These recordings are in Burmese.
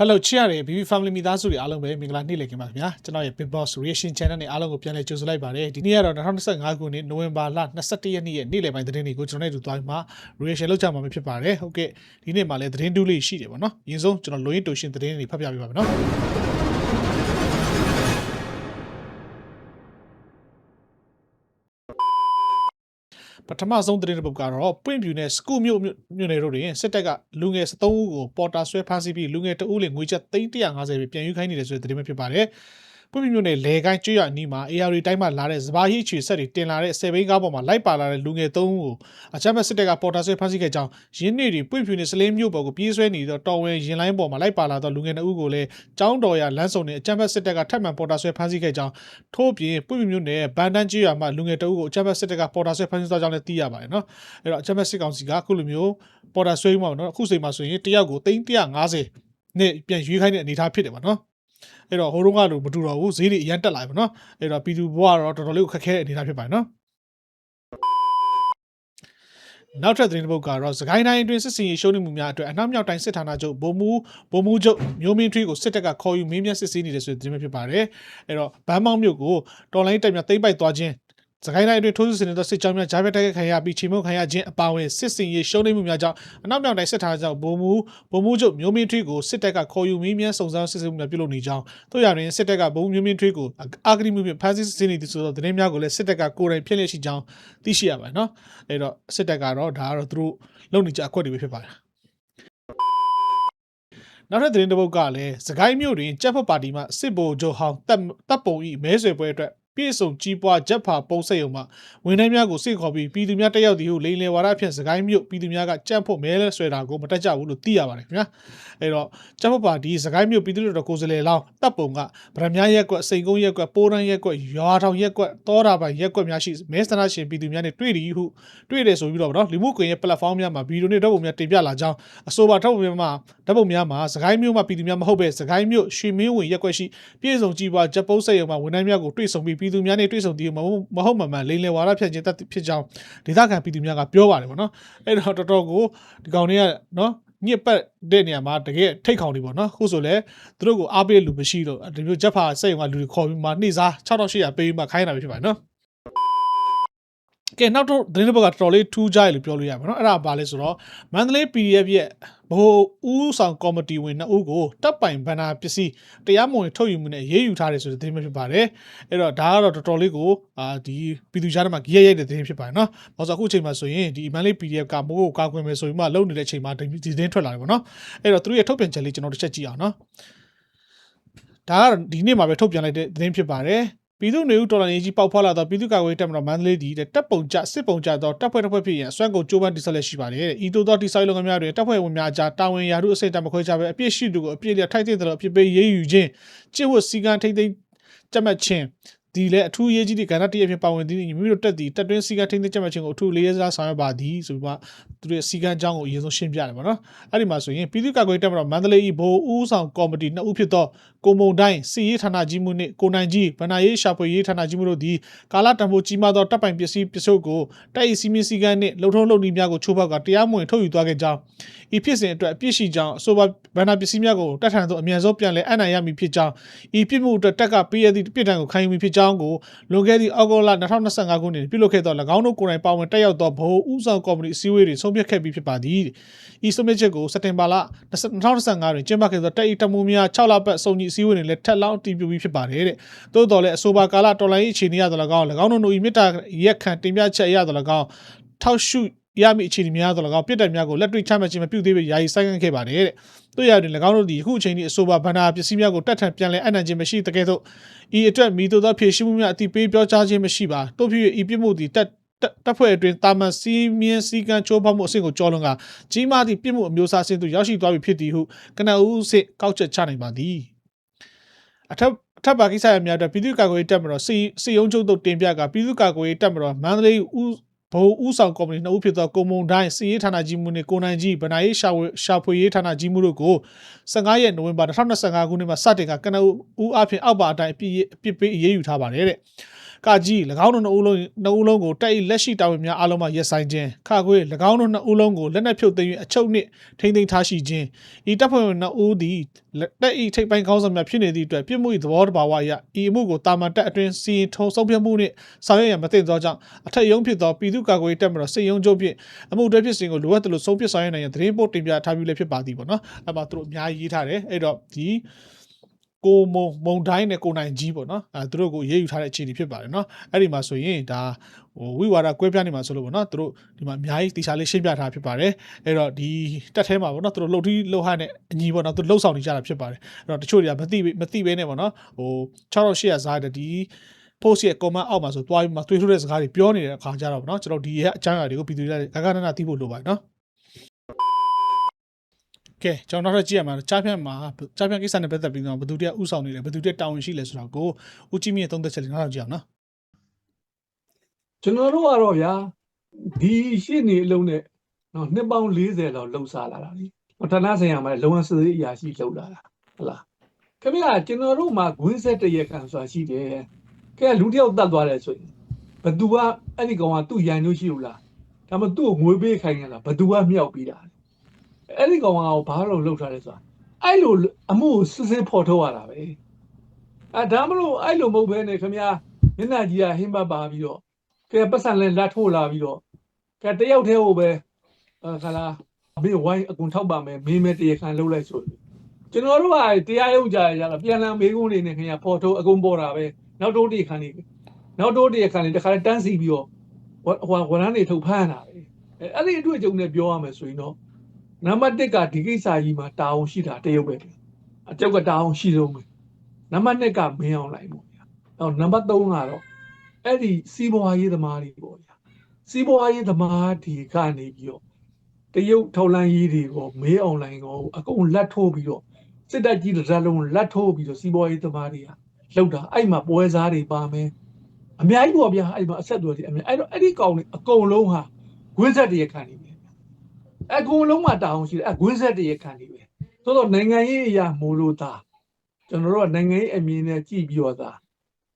Hello ချစ်ရတဲ့ BB Family မိသားစုတွေအားလုံးပဲမင်္ဂလာနေ့လည်ခင်ပါခင်ဗျာကျွန်တော်ရဲ့ Big Boss Reaction Channel နဲ့အားလုံးကိုပြန်လည်ကြိုဆိုလိုက်ပါတယ်ဒီနေ့ကတော့2025ခုနှစ်နိုဝင်ဘာလ22ရက်နေ့ရဲ့နေ့လည်ပိုင်းသတင်းတွေကိုကျွန်တော်နဲ့အတူသွားပြီးမှ reaction လုပ်ကြမှာဖြစ်ပါတယ်ဟုတ်ကဲ့ဒီနေ့မှာလည်းသတင်းတူးလေးရှိတယ်ပေါ့နော်အရင်ဆုံးကျွန်တော်လိုရင်းတူရှင်သတင်းတွေဖတ်ပြပေးပါမယ်နော် ပထမဆုံးသတင်းတစ်ပုဒ်ကတော့ပွင့်ပြူနဲ့စကူမြို့မြို့နယ်တို့တွင်စစ်တပ်ကလူငယ်73ဦးကိုပေါ်တာဆွဲဖမ်းဆီးပြီးလူငယ်တဦးလင်ငွေကျပ်350ပဲပြန်ယူခိုင်းနေတယ်ဆိုတဲ့သတင်းပဲဖြစ်ပါတယ်။ ပွင့်ပြူမြို့နယ်လေကိုင်းကျွရအနီးမှာ AR တိုင်းမှာလာတဲ့စပါးဟိချွေဆက်တွေတင်လာတဲ့ဆေဘိန်းကားပေါ်မှာလိုက်ပါလာတဲ့လူငယ်3ဦးကိုအချမ်းဘတ်စစ်တပ်ကပေါ်တာဆွဲဖမ်းဆီးခဲ့ကြောင်းရင်းနေတွေပွင့်ပြူနဲ့စလင်းမြို့ပေါ်ကိုပြေးဆွဲနေသောတော်ဝင်ရင်လိုင်းပေါ်မှာလိုက်ပါလာသောလူငယ်2ဦးကိုလည်းကျောင်းတော်ရလမ်းစုံနဲ့အချမ်းဘတ်စစ်တပ်ကထပ်မံပေါ်တာဆွဲဖမ်းဆီးခဲ့ကြောင်းထို့ပြင်ပွင့်ပြူမြို့နယ်ဘန်တန်းကျွရမှာလူငယ်2ဦးကိုအချမ်းဘတ်စစ်တပ်ကပေါ်တာဆွဲဖမ်းဆီးသွားကြောင်းလည်းသိရပါတယ်နော်အဲ့တော့အချမ်းဘတ်စစ်ကောင်စီကအခုလိုမျိုးပေါ်တာဆွဲမှာပေါ့နော်အခုချိန်မှာဆိုရင်တယောက်ကို350နဲ့ပြန်ရွေးခိုင်းတဲ့အနေအထားဖြစ်တယ်ပေါ့နော် အဲ့တော့ဟိုတုန်းကလိုမတူတော့ဘူးဈေးတွေအရန်တက်လာပြီပေါ့နော်အဲ့တော့ပြည်သူဘဝကတော့တော်တော်လေးကိုခက်ခဲတဲ့အနေအထားဖြစ်ပါတယ်နော်နောက်ထပ်သတင်းတစ်ပုဒ်ကတော့စကိုင်းတိုင်းအတွင်းစစ်စင်ရေးရှုံးနေမှုများအတွက်အနောက်မြောက်တိုင်းစစ်ဌာနချုပ်ဗိုလ်မှူးဗိုလ်မှူးချုပ်မျိုးမင်းထွေးကိုစစ်တပ်ကခေါ်ယူမင်းမြတ်စစ်ဆေးနေတယ်ဆိုတဲ့သတင်းပဲဖြစ်ပါတယ်အဲ့တော့ဗန်းမောင်းမြို့ကိုတော်လိုင်းတိုက်မြသိမ့်ပိုက်သွားခြင်း စကိုင်းတိုင်းအတွင်းထိုးစစ်ဆင်နေတဲ့စစ်ကြောင်းများဂျားပြတ်တိုက်ခိုက်ခံရပြီးချိန်မုံခံရခြင်းအပါအဝင်စစ်စင်ရေးရှုံးနေမှုများကြောင့်အနောက်မြောက်တိုင်းစစ်ဌာနချုပ်ဗိုလ်မှူးဗိုလ်မှူးချုပ်မျိုးမင်းထွေးကိုစစ်တပ်ကခေါ်ယူမင်းမြတ်စုံစမ်းစစ်ဆေးမှုများပြုလုပ်နေကြောင်းတို့ရတွင်စစ်တပ်ကဗိုလ်မှူးမျိုးမင်းထွေးကိုအာဂရိမှုဖြင့်ဖမ်းဆီးစစ်ဆေးနေသည်ဆိုသောသတင်းများကိုလည်းစစ်တပ်ကကိုယ်တိုင်ဖြစ်လျက်ရှိကြောင်းသိရှိရပါတယ်နော်အဲ့တော့စစ်တပ်ကတော့ဒါကတော့သူတို့လုပ်နေကြအခွက်တွေပဲဖြစ်ပါတယ်နောက်ထပ်သတင်းတစ်ပုဒ်ကလည်းစကိုင်းမြို့တွင်ကြက်ဖက်ပါတီမှစစ်ဗိုလ်ချုပ်ဟောင်းတပ်တပ်ပုံဤမဲဆွယ်ပွဲအတွက် ပြည့်စုံကြီးပွားဂျက်ဖာပုံစံရုံမှာဝန်ထမ်းများကိုစိတ်ခေါ်ပြီးပြည်သူများတက်ရောက်သည်ဟုလိန်လေဝါဒဖြင့်စကိုင်းမြို့ပြည်သူများကကြက်ဖို့မဲလဲဆွဲတာကိုမတက်ကြဘူးလို့သိရပါတယ်ခင်ဗျာအဲ့တော့ဂျက်ဖပါတီစကိုင်းမြို့ပြည်သူ့တော်ကိုယ်စားလှယ်လောင်းတပ်ပုံကဗရမ ्या ရက်ကွက်စိန်ကုန်းရက်ကွက်ပိုးရန်ရက်ကွက်ရွာထောင်ရက်ကွက်တောတာပိုင်ရက်ကွက်များရှိမဲဆန္ဒရှင်ပြည်သူများနဲ့တွေ့သည်ဟုတွေ့တယ်ဆိုပြီးတော့ဗောနော်လူမှုကွန်ရက် platform များမှာဗီဒီယိုနဲ့ဓာတ်ပုံများတင်ပြလာကြောင်းအဆိုပါဓာတ်ပုံများမှာဓာတ်ပုံများမှာစကိုင်းမြို့မှာပြည်သူများမဟုတ်ပဲစကိုင်းမြို့ရွှေမင်းဝင်ရက်ကွက်ရှိပြည်စုံကြီးပွားဂျက်ပုံးစိတ်ရုံမှာဝန်ထမ်းများကိုတွေ့ဆုံပြီးပြည်သူများနဲ့တွေ့ဆုံသည်မဟုတ်မဟုတ်မှန်မှန်လိန်လယ်ဝါဒဖြန့်ခြင်းတတ်ဖြစ်ကြောင်းဒေသခံပြည်သူများကပြောပါတယ်ဗောနော်အဲ့တော့တော်တော်ကိုဒီကောင်တွေကနော်ညစ်ပတ်တဲ့နေရာမှာတကယ်ထိတ်ခေါင်နေပေါ့နော်ခုဆိုလဲသူတို့ကိုအားပေးလူမရှိတော့ဒီမျိုးဂျက်ဖာစိတ်ရုံကလူတွေခေါ်ပြီးမှနှိစား6800ပေးပြီးမှခိုင်းတာပဲဖြစ်ပါတယ်နော် ကဲနောက်တော့သတင်းတစ်ပုဒ်ကတော်တော်လေးထူးခြားရလို့ပြောလို့ရပါတော့အဲ့ဒါဘာလဲဆိုတော့မန္တလေး PDF ရဲ့ဘိုးဦးဆောင်ကော်မတီဝင်နှစ်ဦးကိုတပ်ပိုင်ဗန္နာပစ္စည်းတရားမဝင်ထုတ်ယူမှုနဲ့ရေးယူထားတယ်ဆိုတဲ့သတင်းပဲဖြစ်ပါတယ်အဲ့တော့ဒါကတော့တော်တော်လေးကိုအာဒီပြည်သူကြားထဲမှာကြီးရိုက်တဲ့သတင်းဖြစ်ပါတယ်နော်ဘာလို့ဆိုအခုအချိန်မှာဆိုရင်ဒီမန္တလေး PDF ကမိုးကိုကာကွယ်မယ်ဆိုပြီးမှလုံနေတဲ့အချိန်မှာဒီသတင်းထွက်လာတယ်ပေါ့နော်အဲ့တော့သူတို့ရဲ့ထုတ်ပြန်ချက်လေးကျွန်တော်တစ်ချက်ကြည့်အောင်နော်ဒါကဒီနေ့မှာပဲထုတ်ပြန်လိုက်တဲ့သတင်းဖြစ်ပါတယ် ပြည်သူ့နေဦးတော်လှန်ရေးကြီးပေါက်ဖွာလာသောပြည်သူ့ကာကွယ်ရေးတပ်မတော်မန္တလေးတည်တဲ့တပ်ပုံကြစစ်ပုံကြသောတပ်ဖွဲ့တစ်ဖွဲ့ဖြစ်ရန်အစွမ်းကုန်ကြိုးပမ်းတိစောက်လက်ရှိပါတယ်တဲ့ဤသို့သောတိစောက်လုပ်ငန်းများတွင်တပ်ဖွဲ့ဝင်များကြားတာဝန်ရာထူးအစိတ်တမခွဲခြားပဲအပြစ်ရှိသူကိုအပြစ်လျက်ထိုက်တဲ့သောအပြစ်ပေးရေးယူခြင်းကျင့်ဝတ်စည်းကမ်းထိမ့်သိမ်းကြက်မှတ်ခြင်းဒီလည်းအထူးရေးကြီးတဲ့ကဏ္ဍတစ်ရပ်ဖြစ်ပါဝင်သည်မိမိတို့တက်သည်တက်တွင်းစည်းကမ်းထိန်းသိမ်းကြက်မှတ်ခြင်းကိုအထူးလေးစားဆောင်ရွက်ပါသည်ဆိုပြီးမှသူတို့ရဲ့စည်းကမ်းအကြောင်းကိုအရင်ဆုံးရှင်းပြတယ်ပေါ့နော်အဲ့ဒီမှာဆိုရင်ပြည်သူ့ကာကွယ်တပ်မတော်မန္တလေးဤဘိုးဦးဆောင်ကော်မတီနှစ်ဦးဖြစ်သော ကိုမုံတိုင်းစီရေးဌာနကြီးမှုနှင့်ကိုနိုင်ကြီးဗဏ္ဍာရေးရှာဖွေရေးဌာနကြီးမှုတို့သည်ကာလတံပိုးကြီးမားသောတပ်ပိုင်ပစ္စည်းပစ္စည်းကိုတိုက်အစီမင်းစည်းကမ်းနှင့်လုံထုံးလုံနည်းများကိုချိုးဖောက်ကတရားမဝင်ထုတ်ယူသွားခဲ့ကြောင်းဤဖြစ်စဉ်အတွက်အပြစ်ရှိကြောင်းအဆိုပါဗဏ္ဍာပစ္စည်းများကိုတပ်ထံသို့အမြန်ဆုံးပြန်လည်အနိုင်ရမည်ဖြစ်ကြောင်းဤပြစ်မှုအတွက်တပ်ကပေးရသည့်ပြစ်ဒဏ်ကိုခံယူမည်ဖြစ်ကြောင်းကိုလွန်ခဲ့သည့်အောက်တိုဘာလ2025ခုနှစ်ပြုလုပ်ခဲ့သော၎င်းတို့ကိုယ်တိုင်ပါဝင်တက်ရောက်သောဗဟိုဦးဆောင်ကော်မတီအစည်းအဝေးတွင်ဆုံးဖြတ်ခဲ့ပြီးဖြစ်ပါသည်ဤဆုံးဖြတ်ချက်ကိုစက်တင်ဘာလ2025တွင်ကျင်းပခဲ့သောတပ်ဤတမှုများ6လပတ်စုံညီအစည်းအဝေးတွင်လည်းထက်လောင်းတည်ပြုပြီးဖြစ်ပါတယ်တဲ့သို့တော်လည်းအဆိုပါကာလတော်လိုင်းအခြေအနေရသော၎င်း၎င်းတို့၏မြစ်တာရက်ခံတင်ပြချက်ရသော၎င်းထောက်ရှုရမည့်အခြေအနေများသော၎င်းပြစ်ဒဏ်များကိုလက်တွေ့ချမှတ်ခြင်းမပြုသေးပေယာယီဆိုင်ငံ့ခဲ့ပါတယ်တဲ့တို့ရတွင်၎င်းတို့သည်အခုအချိန်ထိအဆိုပါဗန္ဒာပစ္စည်းများကိုတက်ထန်ပြန်လည်အနှံ့ခြင်းမရှိတကယ်တော့ဤအတွက်မိတို့သောဖြည့်ရှင်းမှုများအတိပေးပြောကြားခြင်းမရှိပါတို့ဖြစ်၍ဤပြစ်မှုသည်တက်တပ်ဖွဲ့အတွင်းတာမန်စီးမြင်းစည်းကမ်းချိုးဖောက်မှုအဆင့်ကိုကျော်လွန်ကကြီးမားသည့်ပြစ်မှုအမျိုးအစားအဆင့်သို့ရောက်ရှိသွားပြီဖြစ်သည်ဟုကနအူးစစ်ကောက်ချက်ချနိုင်ပါသည် အထက်အထက်ပါကိစ္စရများအတွက်ပြည်သူ့ကာကွယ်ရေးတပ်မတော်စီစီယုံချုပ်တို့တင်ပြကပြည်သူ့ကာကွယ်ရေးတပ်မတော်မန္တလေးဦးဘိုးဦးဆောင်ကော်မတီနှစ်ဦးဖြစ်သောကိုမုံတိုင်းစီရေးဌာနကြီးမှုနှင့်ကိုနိုင်ကြီးဗနာရေးရှာဝရှာဖွေရေးဌာနကြီးမှုတို့ကို15ရက်နိုဝင်ဘာ2025ခုနှစ်မှာစတင်ကကနဦးအဖြစ်အောက်ပါအတိုင်းအပြစ်အပြစ်ပေးအရေးယူထားပါတယ်တဲ့ ကကြီး၎င်းတို့နှစ်ဦးလုံးနှစ်ဦးလုံးကိုတိုက်၏လက်ရှိတာဝန်များအားလုံးမှရက်ဆိုင်ခြင်းခခွေ၎င်းတို့နှစ်ဦးလုံးကိုလက်နက်ဖြုတ်သိမ်း၍အချုပ်နှင့်ထိမ့်သိမ်းထားရှိခြင်းဤတပ်ဖွဲ့ဝင်နှစ်ဦးသည်လက်၏ထိပ်ပိုင်းခေါင်းဆောင်များဖြစ်နေသည့်အတွက်ပြစ်မှု၏သဘောတဘာဝအရဤအမှုကိုတာမန်တက်အတွင်းစီရင်ထုံဆုံးဖြတ်မှုနှင့်ဆောင်ရွက်ရန်မသင့်သောကြောင့်အထက်ရုံးဖြစ်သောပြည်သူ့ကာကွယ်ရေးတပ်မတော်စစ်ရုံးချုပ်ဖြင့်အမှုတွဲဖြစ်စဉ်ကိုလိုအပ်သလိုဆုံးဖြတ်ဆောင်ရွက်နိုင်ရန်သတင်းပို့တင်ပြထားပြီးလည်းဖြစ်ပါသည်ပေါ့နော်အဲ့မှာသူတို့အများကြီးရေးထားတယ်အဲ့တော့ဒီ ကိုမုံမုံတိုင်းနဲ့ကိုနိုင်ကြီးပေါ့နော်အဲသူတို့ကိုရေးယူထားတဲ့အခြေအနေဖြစ်ပါတယ်နော်အဲ့ဒီမှာဆိုရင်ဒါဟိုဝိဝါဒကွဲပြားနေမှာဆိုလို့ပေါ့နော်သူတို့ဒီမှာအများကြီးတေချာလေးရှင်းပြထားဖြစ်ပါတယ်အဲ့တော့ဒီတက်ထဲမှာပေါ့နော်သူတို့လှုပ်ထီးလှုပ်ဟနဲ့အညီပေါ့နော်သူလှုပ်ဆောင်နေကြတာဖြစ်ပါတယ်အဲ့တော့တချို့တွေကမသိမသိဘဲနဲ့ပေါ့နော်ဟို6800ဇာတ်တဲ့ဒီ post ရဲ့ comment အောက်မှာဆိုတွားပြီးမှတွေးထုတ်တဲ့စကားတွေပြောနေတဲ့အခါကျတော့ပေါ့နော်ကျွန်တော်ဒီရဲ့အကြောင်းအရာတွေကိုပြည်သူတွေကဂဂနနာသိဖို့လိုပါတယ်နော် ကဲကျွန်တော်တို့ကြည့်ရမှာကြားဖြန့်မှာကြားဖြန့်ကိစ္စနဲ့ပတ်သက်ပြီးတော့ဘယ်သူတည်းဥဆောင်နေလဲဘယ်သူတည်းတာဝန်ရှိလဲဆိုတော့ကိုဦးကြီးမြင့်သုံးသက်ချက်လေးနောက်တော့ကြည့်အောင်နော်ကျွန်တော်တို့ကတော့ဗျာဒီရှင်းနေအလုံးနဲ့နော်နှစ်ပေါင်း40လောက်လှုပ်ရှားလာတာလေဌာနဆိုင်ရာမှာလုံဝစစ်အရာရှိလှုပ်လာတာဟုတ်လားခင်ဗျာကျွန်တော်တို့မှာဂွင်းဆက်တရခံဆိုတာရှိတယ်ခင်ဗျာလူတစ်ယောက်တတ်သွားတယ်ဆိုရင်ဘသူကအဲ့ဒီကောင်ကသူ့ရန်လို့ရှိလို့လားဒါမှမဟုတ်သူ့ကိုငွေပေးခိုင်းရလားဘသူကမြောက်ပြီးတာလဲ အဲ့ဒီကောင်ကဘာလို့လှုပ်ထားလဲဆိုတာအဲ့လိုအမှုကိုစစ်စစ်ဖော်ထုတ်ရတာပဲအဲဒါမလို့အဲ့လိုမဟုတ်ဘဲနဲ့ခင်ဗျာမျက်နှာကြီးကဟင်းပတ်ပါပြီးတော့ကဲပတ်စံလဲလက်ထိုးလာပြီးတော့ကဲတယောက်တည်းဟိုပဲအခါလားမင်းဝိုင်းအကုန်ထောက်ပါမယ်မင်းမဲတရားခံလုပ်လိုက်ဆိုပြီးကျွန်တော်တို့ကတရားရုံးကြရကြတာပြန်လည်မေးခွန်းတွေနဲ့ခင်ဗျာဖော်ထုတ်အကုန်ပေါ်တာပဲနောက်တိုးတရားခံနေနောက်တိုးတရားခံနေတခါတန်းစီပြီးတော့ဟိုဟိုဝန်ထမ်းတွေထုတ်ဖမ်းတာပဲအဲအဲ့ဒီအတွေ့အကြုံနဲ့ပြောရမယ်ဆိုရင်တော့ နံပါတ်1ကဒီကိစ္စကြီးမှာတာဝန်ရှိတာတရုတ်ပဲအကျောက်ကတာဝန်ရှိဆုံးပဲနံပါတ်2ကမင်းအောင်လိုက်ပေါ့ဗျာအော်နံပါတ်3ကတော့အဲ့ဒီစီးပွားရေးသမားတွေပေါ့ဗျာစီးပွားရေးသမားတွေကနေပြီးတော့တရုတ်ထောက်လန်းရေးတွေကိုမေးအွန်လိုင်းကိုအကုန်လက်ထိုးပြီးတော့စစ်တပ်ကြီးတစ်စက်လုံးလက်ထိုးပြီးတော့စီးပွားရေးသမားတွေကလောက်တာအဲ့မှာပွဲစားတွေပါမယ်အများကြီးပေါ့ဗျာအဲ့မှာအဆက်အသွယ်တွေအများအဲ့တော့အဲ့ဒီကောင်တွေအကုန်လုံးဟာဂွင်းဆက်တရခံနေပဲ အကုန်လုံးမှာတာဝန်ရှိတယ်အဂွင်းဆက်တရခံနေပဲသို့တော့နိုင်ငံရေးအရာမို့လို့သားကျွန်တော်တို့ကနိုင်ငံရေးအမြင်နဲ့ကြည့်ပြီးတော့သား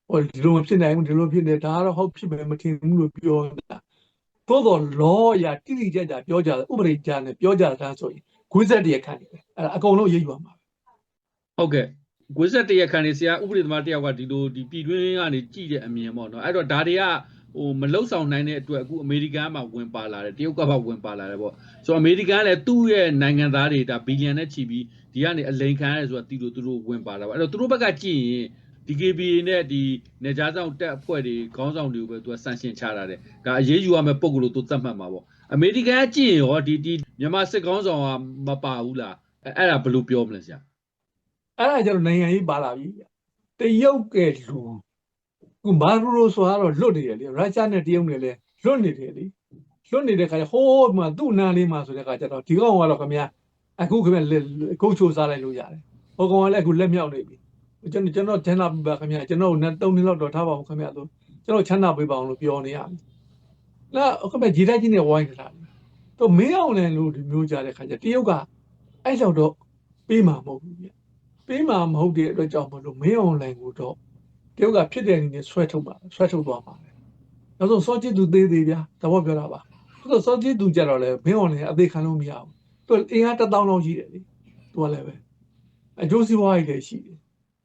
ဟိုဒီလိုမဖြစ်နိုင်ဘူးဒီလိုဖြစ်နေဒါကတော့ဟုတ်ဖြစ်မယ်မထင်ဘူးလို့ပြောတာသို့တော့လောရတိတိကျကျပြောကြတယ်ဥပဒေကြနဲ့ပြောကြတာဆိုရင်ခွေးဆက်တရခံနေတယ်အဲ့ဒါအကုန်လုံးရေးယူပါမှာဟုတ်ကဲ့ကွေးဆက်တရခန်နေဆရာဥပဒေသမားတယောက်ကဒီလိုဒီပြည်တွင်းကနေကြည့်တဲ့အမြင်ပေါ့နော်အဲ့တော့ဒါတွေက ဟိုမလုံဆောင်နိုင်တဲ့အတွက်အခုအမေရိကန်မှာဝင်ပါလာတယ်တရုတ်ကပါဝင်ပါလာတယ်ပေါ့ဆိုတော့အမေရိကန်ကလည်းသူ့ရဲ့နိုင်ငံသားတွေဒါဘီလီယံနဲ့ချီပြီးဒီကနေအလိန်ခံရတယ်ဆိုတာတီလိုသူတို့ဝင်ပါလာပါအဲ့တော့သူတို့ဘက်ကကြည့်ရင် DKBA နဲ့ဒီနေကြားဆောင်တက်အဖွဲ့တွေခေါင်းဆောင်တွေကိုပဲသူကဆန့်ရှင်းချတာတယ်ဒါအရေးယူရမယ့်ပုံကလို့သူသတ်မှတ်မှာပေါ့အမေရိကန်ကကြည့်ရင်ရောဒီဒီမြန်မာစစ်ခေါင်းဆောင်ကမပါဘူးလားအဲ့အဲ့ဒါဘယ်လိုပြောမလဲဆရာအဲ့ဒါကျတော့နိုင်ငံရေးပါလာပြီဗျတရုတ်ကလူ ခုမာရူရိုဆိုတော့လွတ်နေတယ်လေရုရှားနဲ့တရုတ်နဲ့လည်းလွတ်နေတယ်လေလွတ်နေတဲ့ခါကျဟိုးမှာသူ့နာလေးမှာဆိုတဲ့ခါကျတော့ဒီကောင်ကတော့ခင်ဗျာအခုခင်ဗျာခုတ်ချိုးစားလိုက်လို့ရတယ်ဟိုကောင်ကလည်းအခုလက်မြောက်နေပြီကျွန်တော်ကျွန်တော်ချမ်းသာပြပါခင်ဗျာကျွန်တော်နဲ့3နှစ်လောက်တော့ထားပါဦးခင်ဗျာဆိုကျွန်တော်ချမ်းသာပေးပါအောင်လို့ပြောနေရတယ်လာခင်ဗျာဂျီတိုက်ကြီးနဲ့ဝိုင်းနေတာတော့မင်းအောင်လည်းလို့ဒီမျိုးကြတဲ့ခါကျတရုတ်ကအဲ့လောက်တော့ပေးမှာမဟုတ်ဘူးဗျပေးမှာမဟုတ်တဲ့အတွက်ကြောင့်မလို့မင်းအွန်လိုင်းကိုတော့တ ရုတ်ကဖြစ်တဲ့အနေနဲ့ဆွဲထုတ်ပါဆွဲထုတ်သွားပါလေနောက်ဆုံးစောချစ်သူသေးသေးဗျာသဘောပြောတာပါသူကစောချစ်သူကြတော့လေမင်းအွန်လိုင်းအသေးခံလို့မရဘူးသူအင်အားတစ်တောင်းလောက်ရှိတယ်လေသူကလည်းပဲအကျိုးစီးပွားရေးလည်းရှိတယ်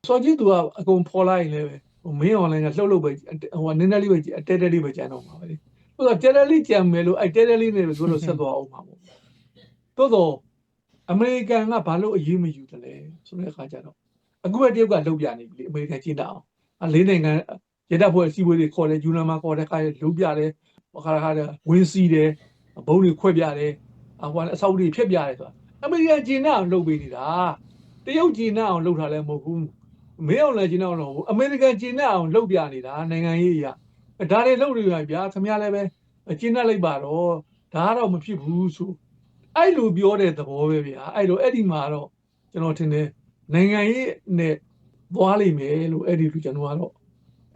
စောချစ်သူကအကုန်ဖော်လိုက်ရင်လည်းပဲဟိုမင်းအွန်လိုင်းကလှုပ်လှုပ်ပဲဟိုနည်းနည်းလေးပဲအတဲတဲလေးပဲကြမ်းတော့မှာပဲလေသူကတဲတဲလေးကြံမယ်လို့အဲ့တဲတဲလေးနဲ့ပဲသူတို့ဆက်သွားအောင်မှာပေါ့တိုးတော့အမေရိကန်ကဘာလို့အရေးမယူတယ်လဲဆိုတဲ့အခါကျတော့အခုပဲတရုတ်ကလုပ်ပြနေပြီလေအမေရိကန်ကျင်းတာအောင် အလေးနိုင်ငံရတပ်ဖွဲ့အစည်းအဝေးတွေခေါ်တယ်ယူနန်မှာခေါ်တဲ့ခါလုပ်ပြတယ်ခါခါခါဝင်းစီးတယ်ဘုံတွေခွဲပြတယ်အဟိုအဆောက်တွေဖျက်ပြတယ်ဆိုတာအမေရိကန်ကျင်းတာအောင်လုပ်ပေးနေတာတရုတ်ကျင်းတာအောင်လုပ်ထားလည်းမဟုတ်ဘူးမင်းအောင်လည်းကျင်းတာအောင်လုပ်ဘူးအမေရိကန်ကျင်းတာအောင်လုပ်ပြနေတာနိုင်ငံရေးအရာဒါတွေလုပ်နေရဗျာခင်ဗျားလည်းပဲကျင်းတတ်လိုက်ပါတော့ဒါကတော့မဖြစ်ဘူးဆိုအဲ့လိုပြောတဲ့သဘောပဲဗျာအဲ့လိုအဲ့ဒီမှာတော့ကျွန်တော်ထင်တယ်နိုင်ငံရေးနဲ့ သွားလိမ့်မယ်လို့အဲ့ဒီလိုကျွန်တော်ကတော့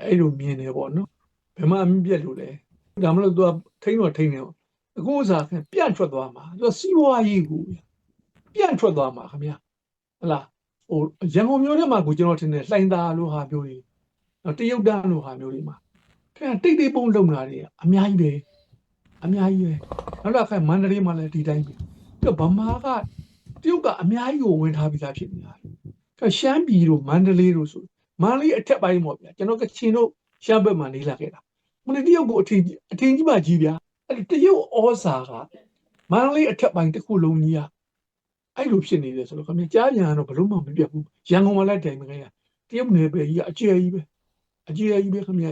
အဲ့လိုမြင်တယ်ပေါ့နော်ဘယ်မှအမြင့်ပြက်လို့လဲဒါမလို့သူကထိန်းတော့ထိန်းတယ်အခုဥစားခင်ပြန့်ထွက်သွားမှာသူကစီးပွားရေးကိုဗျာပြန့်ထွက်သွားမှာခင်ဗျာဟလာဟိုရန်ကုန်မြို့ထဲမှာကိုကျွန်တော်ထင်တယ်လှိုင်သာလို့ဟာမျိုးတွေနော်တရုတ်တန်းလို့ဟာမျိုးတွေမှာခင်ဗျတိတ်တိတ်ပုံလုံလာတယ်အများကြီးပဲအများကြီးပဲနောက်တော့ခင်ဗျမန္တလေးမှာလည်းဒီတိုင်းပဲပြီးတော့ဗမာကတရုတ်ကအများကြီးကိုဝင်ထားပြီးသားဖြစ်နေတာခင်ဗျ ရှမ်းပြည်တို့မန္တလေးတို့ဆိုမန္တလေးအထက်ပိုင်းပေါ့ဗျာကျွန်တော်ကချင်တို့ရှမ်းဘက်မှာနေလာခဲ့တာမန္တလေးတရုတ်ကိုအထင်ကြီးအထင်ကြီးမှကြီးဗျာအဲ့ဒီတရုတ်ဩဇာကမန္တလေးအထက်ပိုင်းတစ်ခုလုံးကြီးอ่ะအဲ့လိုဖြစ်နေတယ်ဆိုတော့ခင်ဗျကြားပြန်တော့ဘလို့မှမပြတ်ဘူးရန်ကုန်မှာလည်းတိုင်မခဲ့ရတရုတ်နယ်ပယ်ကြီးကအကျယ်ကြီးပဲအကြီးအကြီးပဲခင်ဗျတ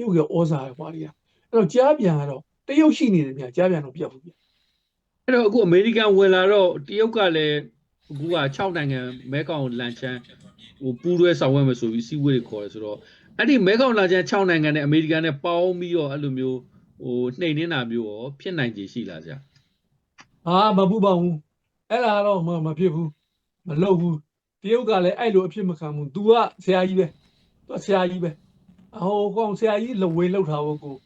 ရုတ်ကဩဇာပဲကွာဒီကအဲ့တော့ကြားပြန်ကတော့တရုတ်ရှိနေတယ်ဗျကြားပြန်တော့ပြတ်ဘူးဗျအဲ့တော့အခုအမေရိကန်ဝင်လာတော့တရုတ်ကလည်း အခုက6နိုင်ငံမဲခေါင်လန်ချန်းဟိုပူးတွဲဆောင်ရွက်မယ်ဆိုပြီးစီးဝေးတွေခေါ်တယ်ဆိုတော့အဲ့ဒီမဲခေါင်လန်ချန်း6နိုင်ငံနဲ့အမေရိကန်နဲ့ပေါင်းပြီးတော့အဲ့လိုမျိုးဟိုနှိမ်နေတာမျိုးရောဖြစ်နိုင်ခြေရှိလားဆရာဟာမပူပါဘူးအဲ့ဒါတော့မမဖြစ်ဘူးမလုပ်ဘူးတရုတ်ကလည်းအဲ့လိုအဖြစ်မခံဘူး तू ကဆရာကြီးပဲ तू ဆရာကြီးပဲအဟိုကောင်ဆရာကြီးလဝေလောက်ထားဖို့ကို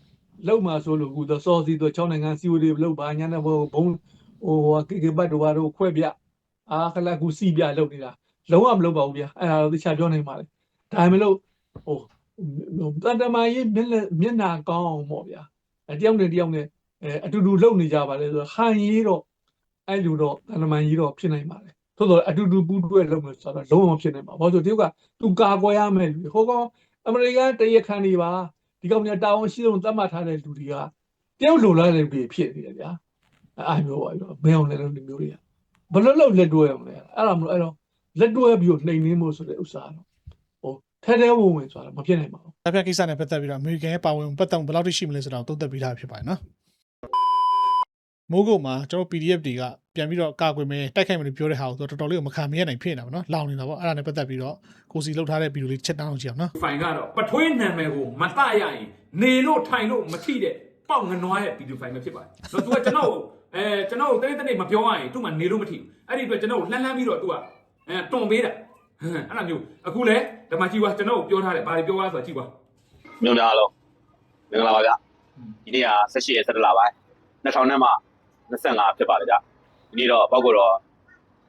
လောက်မှာဆိုလို့ကူတော့စောစီတော့6နိုင်ငံစီဝေးတွေလောက်ပါညာနဲ့ဘုံဘုံဟိုကေကေဘတ်တို့ဘာတို့ခွဲပြ အာခလာကူစီပြလောက်နေတာလုံးဝမလုပ်ပါဘူးဗျအဲ့ဒါတော့တခြားပြောနိုင်ပါလေဒါမှမလို့ဟိုတန်တမာရေးမျက်နှာမျက်နှာကောင်းအောင်ပေါ့ဗျာအတယောက်နဲ့တယောက်နဲ့အဲအတူတူလုပ်နေကြပါလေဆိုတော့ဟန်ရေးတော့အဲ့လိုတော့တန်တမာရေးတော့ဖြစ်နိုင်ပါလေသို့တော့အတူတူပူးတွဲလုပ်မယ်ဆိုတော့လုံးဝဖြစ်နိုင်ပါဘာလို့ဆိုတယောက်ကသူကာကွယ်ရမယ်လူဟိုကောင်အမေရိကန်တရခန်နေပါဒီကောင်ကတာဝန်ရှိဆုံးသတ်မှတ်ထားတဲ့လူတွေကတယောက်လိုလားတဲ့လူတွေဖြစ်နေတယ်ဗျာအဲ့မျိုးပါပြောမင်းအောင်လည်းလူမျိုးတွေက ဘယ်လိုလုပ်လက်တွဲအောင်လဲအဲ့ဒါမလို့အဲ့တော့လက်တွဲပြီးနှိမ်နှင်းဖို့ဆိုတဲ့ဥစ္စာတော့ဟိုထဲထဲဝင်ဝင်ဆိုတာမဖြစ်နိုင်ပါဘူး။အပြကိစ္စနဲ့ပတ်သက်ပြီးတော့အမေရိကန်ရဲ့ပါဝင်ပတ်သက်မှုဘယ်လောက်ထိရှိမလဲဆိုတာကိုသုံးသပ်ပြီးသားဖြစ်ပါတယ်နော်။မိုးကုတ်မှာကျွန်တော် PDF တွေကပြန်ပြီးတော့ကာကွယ်မယ်တိုက်ခိုက်မယ်လို့ပြောတဲ့ဟာကိုတော်တော်လေးကိုမခံမရနိုင်ဖြစ်နေတာပေါ့နော်။လောင်နေတာပေါ့အဲ့ဒါနဲ့ပတ်သက်ပြီးတော့ကိုစီလောက်ထားတဲ့ဗီဒီယိုလေးချက်တောင်းအောင်ကြည့်အောင်နော်ဖိုင်ကတော့ပထွေးနာမည်ကိုမတရရင်နေလို့ထိုင်လို့မထိတဲ့ပေါက်ငနွားရဲ့ဗီဒီယိုဖိုင်ပဲဖြစ်ပါတယ်။တော့သူကကျွန်တော်ကို အဲကျွန်တော်ကိုတနေ့တနေ့မပြောရရင်သူ့မှာနေလို့မထိဘူး။အဲ့ဒီအတွက်ကျွန်တော်ကိုလှမ်းလှမ်းပြီးတော့သူကအဲတွန်ပေးတာ။ဟမ်အဲ့လိုမျိုးအခုလဲဓမ္မကြီးကကျွန်တော်ကိုပြောထားတယ်။ဘာတွေပြောသွားဆိုတာကြည့်ပါမြို့များလုံးမင်္ဂလာပါဗျဒီနေ့က18ရက်17လပိုင်း2000နဲ့မှ25ဖြစ်ပါတယ်ဗျဒီနေ့တော့ပေါ့ကတော့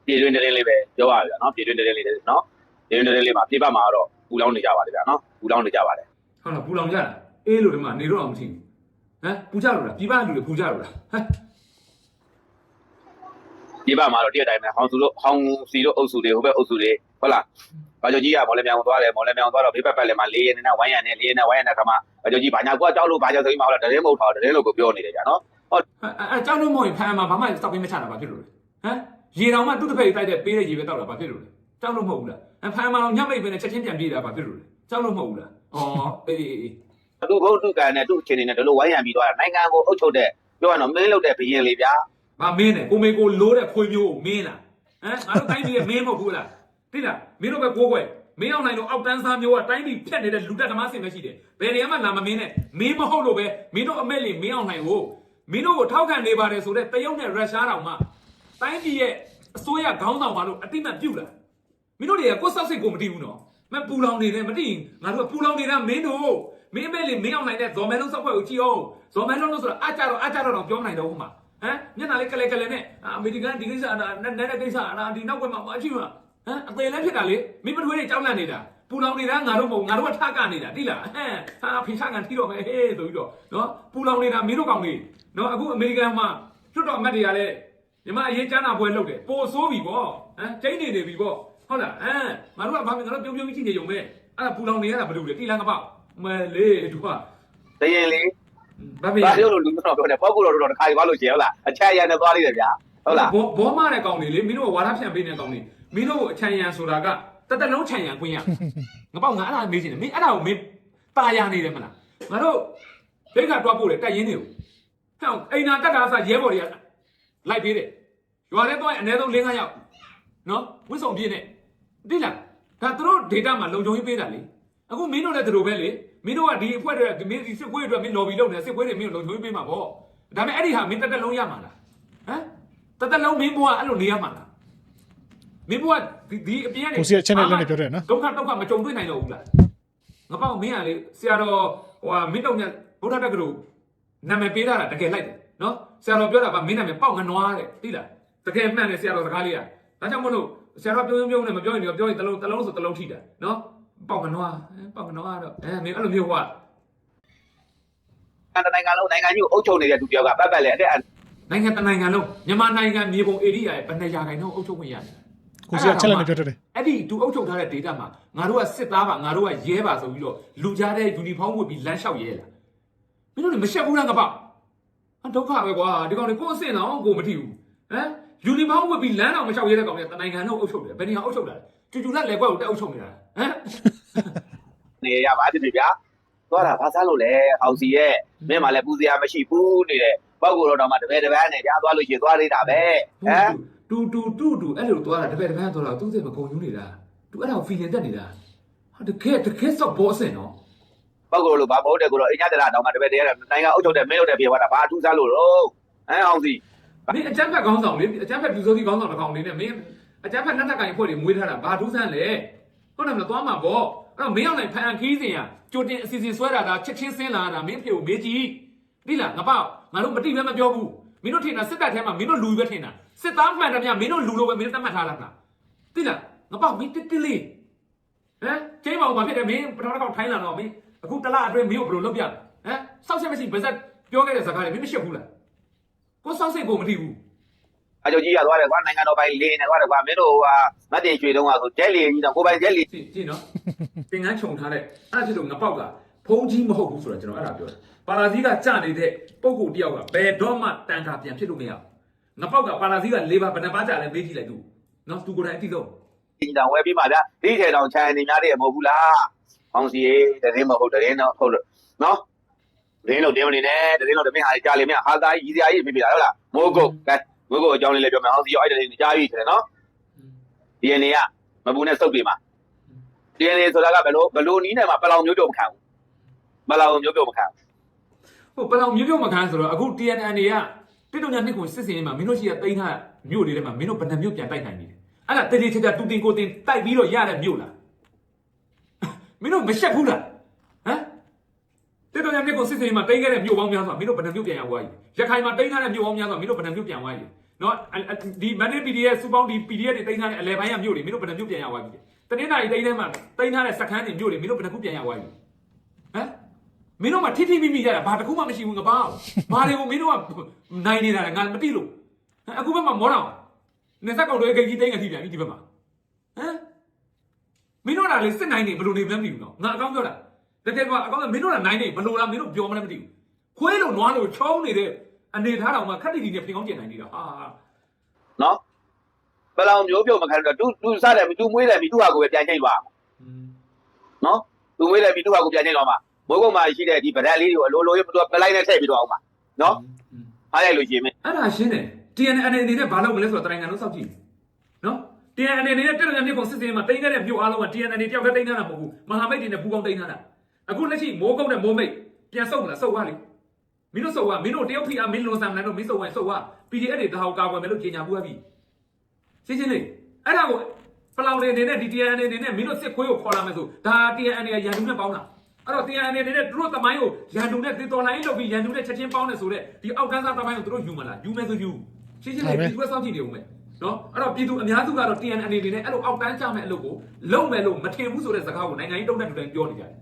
ပြည်တွင်းတင်းလေးပဲပြောရပါဗျနော်ပြည်တွင်းတင်းလေးတွေနော်ပြည်တွင်းတင်းလေးမှာပြပမှာတော့ပူလောင်းနေကြပါတယ်ဗျနော်ပူလောင်းနေကြပါတယ်။ဟုတ်လားပူလောင်ကြတာ။အေးလို့ဒီမှာနေတော့မထိဘူး။ဟမ်ပူကြလို့လား။ပြပလူတွေပူကြလို့လား။ဟမ် ပြပမှာတော့တည့်တိုင်းပဲဟောင်းစုတို့ဟောင်းစီတို့အုပ်စုတွေဟိုဘက်အုပ်စုတွေဟုတ်လားဘာကြောကြီးကမော်လမြိုင်ကိုသွားတယ်မော်လမြိုင်ကိုသွားတော့ဘေးပတ်ပတ်လည်းမှာလေးရနေဝိုင်းရနေလေးရနေဝိုင်းရနေခါမှာဘာကြောကြီးဘာညာကွာကြောက်လို့ဘာကြောဆိုပြီးမှဟုတ်လားတရင်မဟုတ်တော့တရင်လို့ကိုပြောနေတယ်ဗျနော်အဲအဲကြောက်လို့မဟုတ်ရင်ဖမ်းမှာဘာမှစောက်ပေးမချတာဘာဖြစ်လို့လဲဟမ်ရေတောင်မှသူ့တစ်ဖက်တိုက်တဲ့ပေးတဲ့ရေပဲတောက်တာဘာဖြစ်လို့လဲကြောက်လို့မဟုတ်ဘူးလားအဖမ်းမှာညမိတ်ပဲနဲ့ချက်ချင်းပြန်ပြေးတာဘာဖြစ်လို့လဲကြောက်လို့မဟုတ်ဘူးလားဩအေးအေးအေးသူ့ဘုတ်သူ့ကန်နဲ့သူ့အချင်းနေနဲ့ဒီလိုဝိုင်းရံပြီးသွားတာနိုင်ငံကိုအုပ်ချုပ်တဲ့ပြောရတော့မင်းလုပ်တဲ့ဘရင်လေးဗျာ ဘာမင်းနဲ့ကိုမေကိုလိုးတဲ့ခွေမျိုးကိုမင်းလားဟမ်ငါတို့တိုင်းပြည်ရဲ့မင်းမဟုတ်ဘူးလားသိလားမင်းတို့ပဲကိုးကွယ်မင်းအောင်နိုင်တော့အောက်တန်းစားမျိုးကတိုင်းပြည်ဖြတ်နေတဲ့လူတက်ဓမ္မစင်ပဲရှိတယ်ဘယ်နေရာမှလာမမင်းနဲ့မင်းမဟုတ်လို့ပဲမင်းတို့အမက်လင်မင်းအောင်နိုင်ကိုမင်းတို့ကိုထောက်ခံနေပါတယ်ဆိုတော့တရုတ်နဲ့ရုရှားတောင်မှတိုင်းပြည်ရဲ့အစိုးရခေါင်းဆောင်ပါလို့အတိမတ်ပြုတ်လာမင်းတို့တွေကကိုယ်ဆောက်စိတ်ကိုမတည်ဘူးနော်မပူလောင်နေတယ်မတည်ရင်ငါတို့ကပူလောင်နေတာမင်းတို့မင်းမဲလေမင်းအောင်နိုင်တဲ့ဇော်မဲလုံးဆောက်ဖွဲ့ကိုကြည့်အောင်ဇော်မဲလုံးလို့ဆိုတာအကြတော့အကြတော့တော့ပြောမနိုင်တော့ဘူးမှာ ဟမ်မျက်နှာလေးကလေးကလေးနဲ့အမေရိကန်ဒီကိစ္စနဲ့နဲ့ကိစ္စအာဒီနောက်ွယ်မှာမရှိဘူးဟမ်အသေးလည်းဖြစ်တာလေမင်းမထွေးတွေကြောက်လန့်နေတာပူလောင်နေတာငါတို့မဟုတ်ငါတို့ကထကနေတာတိလားဟမ်ဟာဖိချကန်ထီတော့မယ်ဟေးဆိုပြီးတော့နော်ပူလောင်နေတာမင်းတို့ကောင်လေးနော်အခုအမေရိကန်မှာလွတ်တော်အမတ်တွေကလည်းညီမအရေးချမ်းသာပွဲလုပ်တယ်ပိုဆိုးပြီပေါ့ဟမ်ကျိန်းနေနေပြီပေါ့ဟုတ်လားအဲငါတို့ကဘာဖြစ်ငါတို့ပြုံးပြုံးကြီးနေရုံပဲအဲ့ဒါပူလောင်နေရတာဘယ်လိုလဲတိလန်းကပေါ့မလေးတို့ကတရင်လေး ဘာဖြစ်ဘာလဲပြောလို့လူမျိုးတော့ပြောတယ်ပေါ့ကူတော့တော့တခါကြီးသွားလို့ရှိရဟုတ်လားအချက်ရနေသွားလိမ့်တယ်ဗျာဟုတ်လားဘောဘောမတဲ့ကောင်တွေလေမင်းတို့ကဝါရဖြန့်ပေးနေတဲ့ကောင်တွေမင်းတို့ကိုအချမ်းရံဆိုတာကတတလုံးချမ်းရံခွင့်ရငါပေါ့ငါအဲ့ဒါမေးချင်တယ်မင်းအဲ့ဒါကိုမင်းตาရနေတယ်မလားငါတို့ဒိတ်ကတွားပို့တယ်တက်ရင်တွေကိုဟဲ့အိမ်နာတက်တာဆိုရဲဘော်တွေကလိုက်ပေးတယ်ရွာထဲတော့အနည်းဆုံး၄၅ယောက်နော်ဝစ်စုံပြည့်နဲ့တိလားဒါသူတို့ data မှာလုံခြုံရေးပေးတာလေ အခုမင်းတို့လည်းသူတို့ပဲလေမင်းတို့ကဒီအဖွဲ့တွေကမင်းဒီစစ်ခွေးတွေမင်း lobby လုပ်နေစစ်ခွေးတွေမင်းတို့လုံချွေးပေးမှာပေါ့ဒါပေမဲ့အဲ့ဒီဟာမင်းတက်တက်လုံးရမှာလားဟမ်တက်တက်လုံးမင်းဘွားအဲ့လိုနေရမှာလားမင်းဘွားဒီဒီအပြင်ကနေကိုစီရဲ့ channel လေးနဲ့ပြောတယ်နော်ဒုက္ခဒုက္ခမကြုံတွေ့နိုင်တော့ဘူးလားငါပေါ့မင်းကလေဆရာတော်ဟိုဟာမင်းတို့ညဗုဒ္ဓတက္ကသိုလ်နာမည်ပေးထားတာတကယ်လိုက်တယ်နော်ဆရာတော်ပြောတာကမင်းနာမည်ပေါက်ငနွားတဲ့သိလားတကယ်မှန်တယ်ဆရာတော်စကားလေးကဒါကြောင့်မလို့ဆရာတော်ပြုံးပြုံးနဲ့မပြောရင်ပြောရင်တလုံးတလုံးဆိုတလုံးထိတာနော် ပေါက်ကနွားပေါက်ကနွားတော့အဲမင်းအဲ့လိုမျိုးဟိုကတစ်နိုင်ငံလုံးနိုင်ငံကြီးကိုအုပ်ချုပ်နေတဲ့သူတယောက်ကပတ်ပတ်လေအဲ့ဒါနိုင်ငံတနိုင်ငံလုံးမြန်မာနိုင်ငံမြေပုံဧရိယာရဲ့ဗနေရာခိုင်နှုန်းအုပ်ချုပ်ခွင့်ရတယ်ကိုစီကချက်လက်နေပြောတတ်တယ်အဲ့ဒီသူအုပ်ချုပ်ထားတဲ့ data မှာငါတို့ကစစ်သားပါငါတို့ကရဲပါဆိုပြီးတော့လူကြားတဲ့ယူနီဖောင်းဝတ်ပြီးလမ်းလျှောက်ရဲလာမင်းတို့လည်းမရှက်ဘူးလားငါပေါ့ဟာဒုက္ခပဲကွာဒီကောင်တွေကိုယ်အစင်တော့ကိုမထီဘူးဟမ်ယူနီဖောင်းဝတ်ပြီးလမ်းတော့မလျှောက်ရဲတဲ့ကောင်တွေကတနိုင်ငံလုံးအုပ်ချုပ်တယ်ဘယ်နေရာအုပ်ချုပ်တာလဲ ကျူကျူလက်လက်ကွက်ကိုတက်အုပ်ချုပ်နေတာဟမ်နေရပါဖြစ်ဖြစ်ဗျာသွားတာဘာစားလို့လဲအောင်စီရဲ့မင်းမှလည်းပူစရာမရှိဘူးနေတဲ့ပောက်ကိုတော့တော့မှတပည့်တပန်းနဲ့ကြားသွားလို့ရှိရင်သွားသေးတာပဲဟမ်တူတူတူတူအဲ့လိုသွားတာတပည့်တပန်းသွားတာသူ့စိတ်မကုန်ယူနေတာသူအဲ့ဒါကို feeling တက်နေတာဟာတကယ်တကယ်စော့ဘောအစင်နော်ပောက်ကိုလို့ဘာမဟုတ်တဲ့ကိုတော့အညာတရာတော့မှတပည့်တည်းနိုင်ငံအုပ်ချုပ်တဲ့မင်းတို့တဲ့ပြေသွားတာဘာအထူးစားလို့တော့ဟမ်အောင်စီမင်းအကြမ်းဖက်ခေါင်းဆောင်လေအကြမ်းဖက်ပြူစိုးစီခေါင်းဆောင်တစ်ကောင်လေးနဲ့မင်း အကြမ်းဖက်လက်နက်ကင်ဖွဲ့တွေမွေးထားတာဘာထူးဆန်းလဲဟုတ်တယ်မလားသွားမှာပေါ့အဲ့တော့မင်းအောင်နိုင်ဖန်ခီးစင်ရကြိုတင်အစီအစဉ်ဆွဲတာဒါချက်ချင်းစင်းလာတာမင်းဖေကိုမေးကြည့်သိလားငါပေါ့ငါတို့မတိပဲမပြောဘူးမင်းတို့ထင်တာစစ်တပ်ထဲမှာမင်းတို့လူပဲထင်တာစစ်သားမှန်တယ်များမင်းတို့လူလို့ပဲမင်းတို့တတ်မှတ်ထားလားလားသိလားငါပေါ့မင်းတစ်တစ်လေးဟမ်ကျင်းပါဦးဘာဖြစ်တယ်မင်းပထမတစ်ခေါက်ထိုင်းလာတော့မင်းအခုတစ်လအတွင်းမင်းကိုဘယ်လိုလုပ်ပြလဲဟမ်စောက်ချက်မရှိဗဇက်ပြောခဲ့တဲ့စကားတွေမင်းမရှက်ဘူးလားကိုစောက်စိတ်ကိုမထိဘူး အချုပ်ကြီးရသွားတယ်ကွာနိုင်ငံတော်ပိုင်းလေးနေသွားတယ်ကွာမင်းတို့ဟာမတ်တင်ရွှေတုံးကဆိုကျဲလီကြီးတော့ကိုပိုင်ကျဲလီကြည့်ကြည့်နော်သင်္ကန်းခြုံထားတဲ့အဲ့ဒါဖြစ်လို့ငပောက်ကဖုံးကြီးမဟုတ်ဘူးဆိုတော့ကျွန်တော်အဲ့ဒါပြောတာပါလာစည်းကကြနေတဲ့ပုံကိုတယောက်ကဘယ်တော့မှတန်ခါပြန်ဖြစ်လို့မရဘူးငပောက်ကပါလာစည်းကလေးပါဘယ်နှပါကြလဲမေးကြည့်လိုက်သူနော်သူကိုယ်တိုင်အတိဆုံးကြီးတောင်ဝဲပြီးမှဗျာဒီထဲတောင်ခြံနေများတယ်မဟုတ်ဘူးလားအောင်စီတရင်မဟုတ်တရင်တော့ဟုတ်လို့နော်တရင်တော့တင်းမနေနဲ့တရင်တော့တမင်းဟာကြားလိမ့်မယ်ဟာသားကြီးကြီးစရာကြီးပြပြလာဟုတ်လားမိုးကုတ်ကဲ မိုးကုတ်အကြောင်းလေးလည်းပြောမယ်အောင်စီရောအဲ့တရင်ကြားပြီတယ်နော် DNA ကမပူနဲ့စုပ်ပြီမှာ DNA ဆိုတာကဘယ်လိုဘယ်လိုနီးနေမှာပလောင်မျိုးပြုတ်မခံဘူးပလောင်မျိုးပြုတ်မခံဘူးဟုတ်ပလောင်မြို့ပြုတ်မခန်းဆိုတော့အခု TNN တွေကတိတုံညာနှစ်ကိုစစ်စင်ရင်မှာမင်းတို့ရှိရတိန်းထားမြို့တွေထဲမှာမင်းတို့ဘယ်နှမြို့ပြန်တိုက်နိုင်နေတယ်အဲ့ဒါတတိချာချာတူတင်ကိုတင်တိုက်ပြီးတော့ရတဲ့မြို့လားမင်းတို့မရှက်ဘူးလားဟမ်တိတုံညာနှစ်ကိုစစ်စင်ရင်မှာတိန်းခဲ့တဲ့မြို့ပေါင်းများစွာမင်းတို့ဘယ်နှမြို့ပြန်ရောက်သွားပြီရခိုင်မှာတိန်းထားတဲ့မြို့ပေါင်းများစွာမင်းတို့ဘယ်နှမြို့ပြန်သွားပြီ နော်ဒီမန်နေ PDF စူပေါင်းဒီ PDF တွေတိန်းထားတဲ့အလဲပိုင်းရမြို့တွေမင်းတို့ဘယ်နှမြို့ပြန်ရောက်သွားပြီတနင်္လာရီတိန်းထဲမှာတိန်းထားတဲ့စခန်းတွေမြို့တွေမင်းတို့ဘယ်နှခုပြန်ရောက်သွားပြီဟမ်မင်းတို့မှထိထိမိမိရတာဘာတစ်ခုမှမရှိဘူးငပါဘာတွေကိုမင်းတို့ကနိုင်နေတာလဲငါမသိလို့အခုဘက်မှာမောတော့နေဆက်ကောက်တွေဂိတ်ကြီးတိတ်ငါထိပြန်ပြီဒီဘက်မှာဟမ်မင်းတို့ကလေစစ်နိုင်နေဘယ်လိုနေမှမသိဘူးနော်ငါအကောင်းပြောတာတကယ်ကအကောင်းမင်းတို့ကနိုင်နေဘယ်လိုလားမင်းတို့ပြောမလဲမသိဘူးခွေးလို့နွားလို့ချောင်းနေတဲ့ အနေထားတော်မှာခက်တီတီနဲ့ပြင်ကောင်းကျင်နိုင်နေတာဟာနော်ပလောင်မျိုးပြုတ်မခံတော့သူသူစားတယ်သူမွေးတယ်ပြီးသူ့ဟာကိုပဲပြန်ချိန်သွားနော်သူမွေးတယ်ပြီးသူ့ဟာကိုပြန်ချိန်သွားမှာမိုးကုတ်မှာရှိတဲ့ဒီဗဒက်လေးတွေကိုအလိုလိုရသူပလိုက်နဲ့ထည့်ပြီးတော့အောင်ပါနော်အားရလို့ရှိရင်အဲ့ဒါရှင်းတယ် TNN အနေနဲ့ဘာလုပ်မလဲဆိုတော့တိုင်းငံလုံးစောင့်ကြည့်နော် TNN အနေနဲ့တက်တဲ့နှစ်ကုန်စစ်စင်မှာတိန်းခဲ့တဲ့မြို့အားလုံးက TNN တယောက်တည်းတိန်းထားတာမဟုတ်ဘူးမဟာမိတ်တွေနဲ့ပူးပေါင်းတိန်းထားတာအခုလက်ရှိမိုးကုတ်နဲ့မိုးမိတ်ပြန်ဆုတ်မလားဆုတ်သွားလေမ င်းတို့ဆုတ်သွားမင်းတို့တယောက်ဖီအားမင်းလွန်ဆန်နိုင်တို့မင်းဆုတ်သွားဆုတ်သွား PDF တွေတဟောက်ကာကွယ်မယ်လို့ကြေညာပူးပြီရှင်းရှင်းလေးအဲ့ဒါကိုပလောင်တွေအနေနဲ့ဒီ TNN အနေနဲ့မင်းတို့စစ်ခွေးကိုခေါ်လာမယ်ဆိုဒါ TNN တွေကရန်သူနဲ့ပေါင်းတာအဲ့တော့ TNN အနေနဲ့သူတို့သမိုင်းကိုရန်သူနဲ့တင်တော်လိုင်းလုပ်ပြီးရန်သူနဲ့ချက်ချင်းပေါင်းတယ်ဆိုတော့ဒီအောက်ကန်းစားသမိုင်းကိုသူတို့ယူမလားယူမယ်ဆိုယူရှင်းရှင်းလေးဒီကွက်စောင့်ကြည့်နေဦးမယ်နော်အဲ့တော့ပြည်သူအများစုကတော့ TN အနေနဲ့အဲ့လိုအောက်တန်းချမဲ့အလုပ်ကိုလုံမဲ့လို့မထင်ဘူးဆိုတဲ့စကားကိုနိုင်ငံရေးတုံးတဲ့တူတိုင်းပြောနေကြတယ်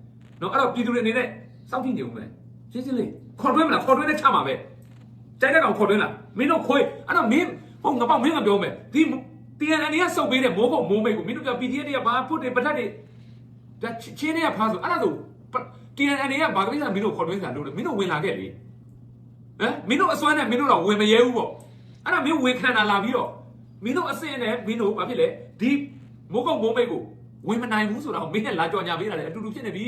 နော်အဲ့တော့ပြည်သူတွေအနေနဲ့စောင့်ကြည့်နေဦးမယ်ရှင်းရှင်းလေး ခေါ်တွင်းမလားခေါ်တွင်းနဲ့ချမှာပဲကြိုက်တဲ့ကောင်ခေါ်တွင်းလားမင်းတို့ခွေးအဲ့တော့မင်းဟုတ်ငါပေါ့မင်းကပြောမယ်ဒီ TN အနေနဲ့စုပ်ပေးတဲ့မိုးကုတ်မိုးမိတ်ကိုမင်းတို့က PDF တွေကဘာဖုတ်တွေပထက်တွေဒါချင်းတွေကဖားဆိုအဲ့ဒါဆို TN အနေနဲ့ဘာကိစ္စမင်းတို့ခေါ်တွင်းစရာလို့လဲမင်းတို့ဝင်လာခဲ့လေဟမ်မင်းတို့အစွမ်းနဲ့မင်းတို့တော့ဝင်မရဲဘူးပေါ့အဲ့ဒါမင်းဝင်ခံတာလာပြီးတော့မင်းတို့အစင်နဲ့မင်းတို့ဘာဖြစ်လဲဒီမိုးကုတ်မိုးမိတ်ကိုဝင်မနိုင်ဘူးဆိုတော့မင်းနဲ့လာကြော်ညာပေးတာလေအတူတူဖြစ်နေပြီ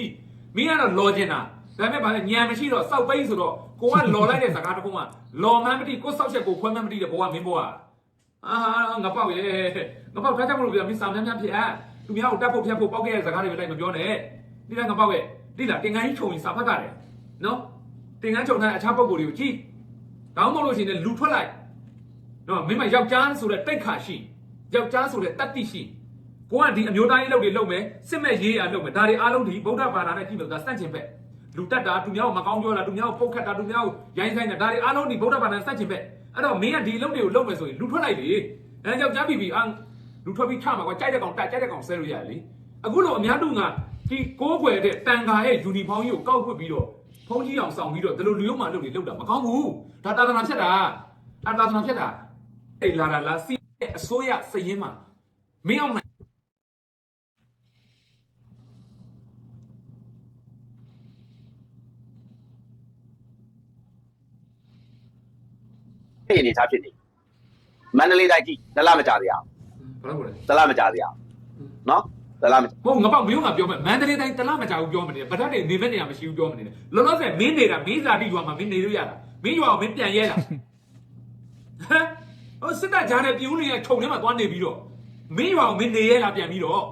မင်းကတော့လော်ကျင်တာ ဒါပေမဲ့ဗာလဲညံမရှိတော့စောက်ပိတ်ဆိုတော့ကိုကလော်လိုက်တဲ့စကားတစ်ခုမှလော်မှန်းမသိကိုစောက်ချက်ကိုခွဲမှန်းမသိတဲ့ဘဝမင်းဘဝအာငါပေါက်ရဲ့ငါပေါက်ထားကြမလို့ပြမင်းစာများများဖြစ်อ่ะသူများကိုတတ်ဖို့ဖြတ်ဖို့ပေါက်ခဲ့တဲ့စကားတွေပဲလိုက်မပြောနဲ့ဒီကငါပေါက်ရဲ့ဒီလားတင်ငန်းကြီးခြုံရင်စာဖတ်ကြတယ်နော်တင်ငန်းခြုံတဲ့အခြားပုံကိုယ်တွေကိုကြည့်ဒါမှမဟုတ်လို့ရှိရင်လူထွက်လိုက်နော်မင်းမယောက်ျားဆိုတဲ့တိတ်ခါရှိယောက်ျားဆိုတဲ့တတ္တိရှိကိုကဒီအမျိုးသားရေးလုပ်တွေလုပ်မယ်စစ်မဲ့ရေးရလုပ်မယ်ဒါတွေအားလုံးဒီဗုဒ္ဓဘာသာနဲ့ကြည့်လို့ဒါစန့်ကျင်ဘက် လူတက်တာသူများကိုမကောင်းပြောတာသူများကိုပုတ်ခတ်တာသူများကိုရိုင်းဆိုင်တာဒါတွေအားလုံးဒီဗုဒ္ဓဘာသာနဲ့စန့်ကျင်ဘက်အဲ့တော့မင်းကဒီလုပ်တွေကိုလုပ်မယ်ဆိုရင်လူထွက်လိုက်လေအဲယောက်ျားပြီပြီအာလူထွက်ပြီးချမှာကွာကြိုက်တဲ့ကောင်တက်ကြိုက်တဲ့ကောင်ဆဲလို့ရတယ်လေအခုလို့အများတို့ကဒီကိုးကွယ်တဲ့တန်ခါရဲ့ယူနီဖောင်းကြီးကိုကောက်ဖွင့်ပြီးတော့ဖုံးကြီးအောင်ဆောင်ပြီးတော့ဒီလိုလူရုံမှလုပ်နေလောက်တာမကောင်းဘူးဒါတာသနာဖြစ်တာအတာသနာဖြစ်တာအေးလာလာလာစီအစိုးရစရင်မှာမင်းအောင် နိုင်ဖြစ်အနေထားဖြစ်နေမန္တလေးတိုင်းကြည့်တလားမကြသေးအောင်ဘာလို့လဲတလားမကြသေးအောင်နော်တလားမဟုတ်ငါပေါ့မင်းကပြောမယ်မန္တလေးတိုင်းတလားမကြောက်ဘူးပြောမနေဗဒတ်တွေနေမဲ့နေရမရှိဘူးပြောမနေနဲ့လောလောဆယ်မင်းနေတာမင်းစာတိရွာမှာမင်းနေလို့ရတာမင်းရွာကိုမင်းပြန်ရဲတာဟမ်ဟိုစစ်တပ်ကြားနဲ့ပြူးနေတဲ့ခြုံထဲမှာသွားနေပြီးတော့မင်းရွာကိုမင်းနေရဲလားပြန်ပြီးတော့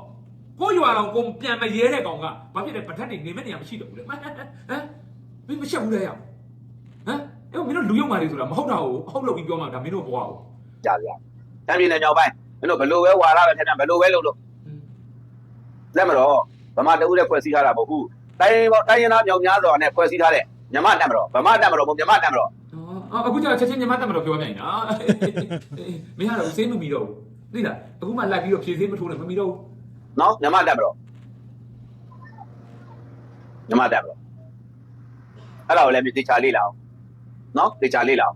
ကိုရွာတော့ကိုပြန်မရဲတဲ့ကောင်ကဘာဖြစ်လဲဗဒတ်တွေနေမဲ့နေရမရှိတော့ဘူးလေဟမ်မင်းမချက်ဘူးလေရဟမ် အဲ့မင်းတို့လူယုံမာတွေဆိုတာမဟုတ်တာကိုဟုတ်လို့ပြီးပြောမှာဒါမင်းတို့ဘွားကိုကြသေးအောင်တမ်းပြည်နယ်မြောက်ပိုင်းမင်းတို့ဘလို့ပဲဝါရပဲထက်တယ်ဘလို့ပဲလုပ်လို့လက်မတော့ဗမာတအုပ်နဲ့ဖွဲ့စည်းထားတာမဟုတ်ဘူးတိုင်းတိုင်းရင်းသားမြောက်များစွာနဲ့ဖွဲ့စည်းထားတဲ့မြမတက်မတော်ဗမာတက်မတော်ဘုံမြမတက်မတော်အော်အခုကျတော့ချက်ချင်းညီမတက်မလို့ပြောနိုင်တာမင်းကတော့စေးမမီတော့ဘူးသိလားအခုမှလိုက်ပြီးတော့ဖြည့်စေးမထိုးနဲ့မမီတော့ဘူးနော်မြမတက်မတော်မြမတက်မတော်အဲ့ဒါကိုလည်းတေချာလေးလာအောင် နော်တေချာလေးလာ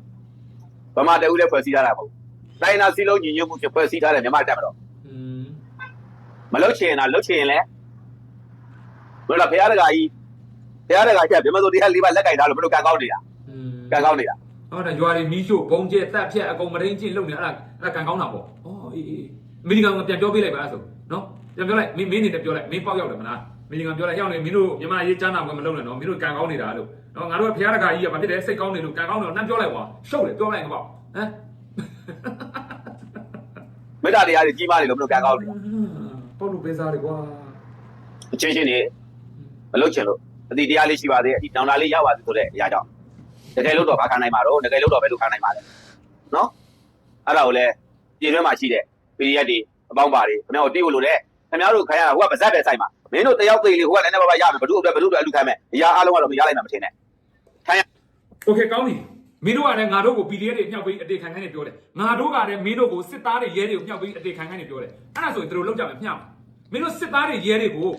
ဗမာတအုပ်လည်းဖွဲ့စည်းထားတာမဟုတ်တိုင်းနာစီလုံးညီညွတ်မှုဖြင့်ဖွဲ့စည်းထားတဲ့မြန်မာတပ်မတော်မလုတ်ချင်တာလုတ်ချင်ရင်လည်းဘယ်လိုဖရားတကာကြီးဖရားတကာကြီးဗမာတို့တရားလေးပါလက်ကင်ထားလို့ဘယ်လိုကံကောင်းနေတာကံကောင်းနေတာဟုတ်တယ်ရွာတွေမီးရှို့ဘုံကျဲတက်ဖြက်အကုန်မရင်းချင်းလုံနေအဲ့ဒါအဲ့ဒါကံကောင်းတာပေါ့ဩအေးအေးအမေရိကန်ကပြန်ပြောပေးလိုက်ပါအဲ့ဆိုနော်ပြန်ပြောလိုက်မင်းမင်းနေနဲ့ပြောလိုက်မင်းပေါက်ရောက်တယ်မလား မေရိကန်ပြောလိုက်ရောက်နေမင်းတို့မြန်မာရေးချမ်းသာကမလုံနဲ့နော်မင်းတို့ကန်ကောင်းနေတာလို့နော်ငါတို့ကဖရားတကာကြီးကဘာဖြစ်လဲစိတ်ကောင်းနေလို့ကန်ကောင်းတယ်နှမ်းပြောလိုက်ကွာရှုပ်တယ်ပြောလိုက်ငါပေါ့ဟမ်မေတ္တာတရားတွေကြီးမားနေလို့ဘယ်လိုကန်ကောင်းနေတာပေါ့လို့ပေးစားတယ်ကွာအချင်းချင်းနေမလုတ်ချင်လို့အတိတရားလေးရှိပါသေးတယ်အဒီတောင်တာလေးရပါသေးဆိုတဲ့အရာကြောင့်တကယ်လို့တော့ဘာခံနိုင်မှာတော့တကယ်လို့တော့ဘယ်လိုခံနိုင်မှာလဲနော်အဲ့ဒါကိုလည်းပြည်တွင်းမှာရှိတဲ့ PDF တွေအပေါင်းပါတွေခင်ဗျားတို့တီးဖို့လို့လေခင်ဗျားတို့ခံရတာဟိုကပါဇက်ပဲဆိုင်မှာ မင်းတို့တယောက်သိလေးဟိုကလည်းနည်းနည်းပါးပါးရမယ်ဘယ်သူ့အတွက်ဘယ်သူ့အတွက်အလူခံမယ်အရာအားလုံးကတော့မရလိုက်မှာမထင်နဲ့ โอเคကောင်းပြီမင်းတို့ကလည်းငါတို့ကို PDF တွေမြှောက်ပြီးအတေခံခိုင်းနေပြောတယ်ငါတို့ကလည်းမင်းတို့ကိုစစ်သားတွေရဲတွေကိုမြှောက်ပြီးအတေခံခိုင်းနေပြောတယ်အဲ့ဒါဆိုရင်သူတို့လောက်ကြမယ်မျှမှာမင်းတို့စစ်သားတွေရဲတွေကို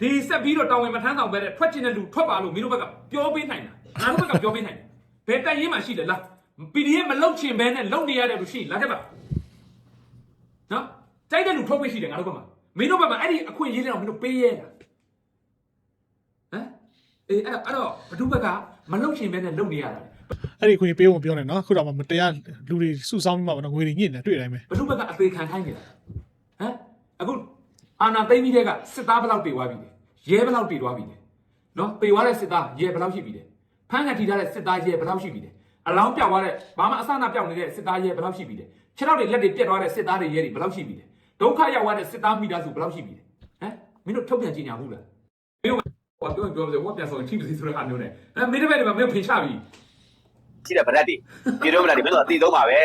ဒီဆက်ပြီးတော့တောင်းဝင်မထမ်းဆောင်ပဲတဲ့ထွက်ချင်တဲ့လူထွက်ပါလို့မင်းတို့ဘက်ကပြောပေးနိုင်တာငါတို့ဘက်ကပြောပေးနိုင်တယ်ဘယ်တက်ရင်မှရှိတယ်လား PDF မလောက်ချင်ဘဲနဲ့လုံနေရတဲ့လူရှိလားခဲ့ပါနော်တိုက်တဲ့လူထုတ်ပေးရှိတယ်ငါတို့ဘက်မှာ မင်းတို့ဘက်မှာအဲ့ဒီအခွင့်အရေးတွေတော့မင်းတို့ပေးရဲလားဟမ်အေးအဲ့တော့အဲ့တော့ဘဒုဘက်ကမလုံချင်ဘဲနဲ့လုံနေရတာအဲ့ဒီခွင့်ပေးဖို့ပြောနေနော်ခုတော့မှမတရားလူတွေစုဆောင်းပြီးမှပေါ့နော်ငွေတွေညစ်နေတွေ့တိုင်းပဲဘလူဘက်ကအသေးခံခိုင်းနေတာဟမ်အခုအာနာသိမ့်ပြီးတဲ့ကစစ်သားဘယ်လောက်တေသွားပြီလဲရဲဘယ်လောက်တေသွားပြီလဲနော်ပေသွားတဲ့စစ်သားရဲဘယ်လောက်ရှိပြီလဲဖမ်းခံထိထားတဲ့စစ်သားရဲဘယ်လောက်ရှိပြီလဲအလောင်းပြောက်သွားတဲ့ဘာမှအစနာပြောက်နေတဲ့စစ်သားရဲဘယ်လောက်ရှိပြီလဲခြေထောက်တွေလက်တွေပြတ်သွားတဲ့စစ်သားတွေရဲတွေဘယ်လောက်ရှိပြီလဲ ဒုက္ခရောက်သွားတဲ့စစ်သားမိသားစုဘယ်လောက်ရှိပြီလဲဟမ်မင်းတို့ထုတ်ပြန်ကြညာဘူးလားမင်းတို့ဟောပြောရင်ပြောပါစေဟောပြန်ဆိုရင်ထိမစီဆိုတဲ့ဟာမျိုးနဲ့အဲမင်းတို့ဘက်တွေမှာမင်းတို့ဖိချပြီရှိတဲ့ဗရက်တွေပြည်တွင်းဗရက်တွေမင်းတို့အတိဆုံးပါပဲ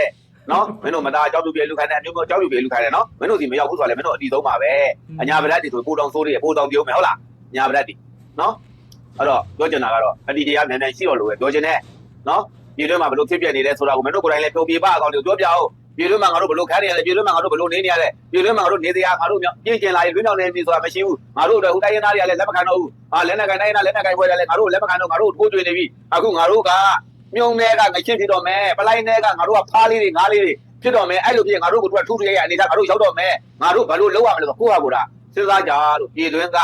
နော်မင်းတို့မသားကြောက်တူပြေလူခိုင်းတဲ့အမျိုးမျိုးကြောက်တူပြေလူခိုင်းတယ်နော်မင်းတို့ဒီမရောက်ဘူးဆိုတော့လည်းမင်းတို့အတိဆုံးပါပဲအညာဗရက်တွေဆိုပိုတောင်ဆိုးတွေပိုတောင်ပြုံးမယ်ဟုတ်လားညာဗရက်တွေနော်အဲ့တော့ပြောချင်တာကတော့အတိတရားနည်းနည်းရှိတော့လို့ပဲပြောချင်တယ်နော်ပြည်တွင်းမှာဘယ်လိုဖြစ်ပြနေလဲဆိုတာကိုမင်းတို့ကိုယ်တိုင်လည်းပြောပြပါအကောင်တွေပြောပြအောင် ပြည်တွင်းမှာငါတို့ဘယ်လိုခံနေရလဲပြည်တွင်းမှာငါတို့ဘယ်လိုနေနေရလဲပြည်တွင်းမှာငါတို့နေတရားငါတို့မြောက်ပြင်ကျင်လာရင်လွင်းမြောက်နေပြီဆိုတာမရှိဘူးငါတို့တော့ဟိုတိုင်းရင်းသားတွေကလည်းလက်မခံတော့ဘူးဟာလက်နဲ့ကန်တိုင်းရင်းသားလက်နဲ့ကန်ပွဲတယ်လည်းငါတို့လက်မခံတော့ငါတို့ကိုကြွေနေပြီအခုငါတို့ကမြုံတွေကငချင်းဖြစ်တော့မယ်ပလိုက်တွေကငါတို့ကဖားလေးတွေငားလေးတွေဖြစ်တော့မယ်အဲ့လိုဖြစ်ရင်ငါတို့ကထူးထူးရဲ့အနေနဲ့ငါတို့ရောက်တော့မယ်ငါတို့ဘာလို့လုပ်ရမလဲဆိုကိုယ့်ဟာကိုယ်တာစဉ်းစားကြလို့ပြည်တွင်းက